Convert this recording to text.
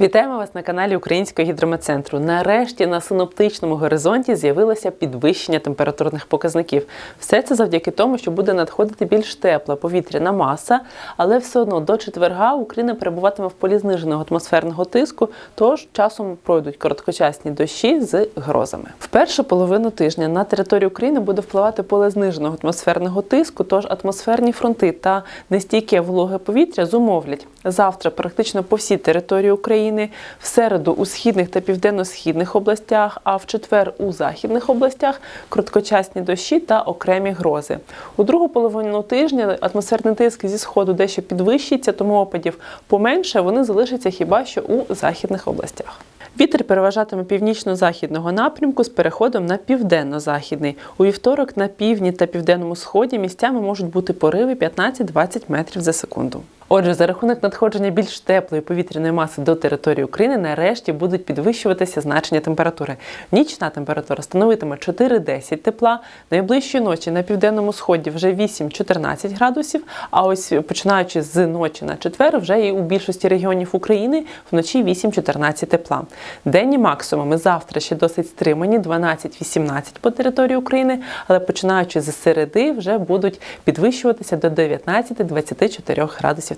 Вітаємо вас на каналі Українського гідрометцентру. Нарешті на синоптичному горизонті з'явилося підвищення температурних показників. Все це завдяки тому, що буде надходити більш тепла повітряна маса, але все одно до четверга Україна перебуватиме в полі зниженого атмосферного тиску, тож часом пройдуть короткочасні дощі з грозами. В першу половину тижня на територію України буде впливати поле зниженого атмосферного тиску, тож атмосферні фронти та нестійке вологе повітря зумовлять завтра практично по всій території України, в середу у східних та південно-східних областях, а в четвер у західних областях короткочасні дощі та окремі грози. У другу половину тижня атмосферний тиск зі сходу дещо підвищиться, тому опадів поменше вони залишаться хіба що у західних областях. Вітер переважатиме північно-західного напрямку з переходом на південно-західний. У вівторок на півдні та південному сході місцями можуть бути пориви 15-20 метрів за секунду. Отже, за рахунок надходження більш теплої повітряної маси до території України нарешті будуть підвищуватися значення температури. Нічна температура становитиме 4-10 тепла, найближчої ночі на південному сході вже 8-14 градусів. А ось починаючи з ночі на четвер, вже і у більшості регіонів України вночі 8-14 тепла. Денні максимуми завтра ще досить стримані 12-18 по території України, але починаючи з середи вже будуть підвищуватися до 19-24 градусів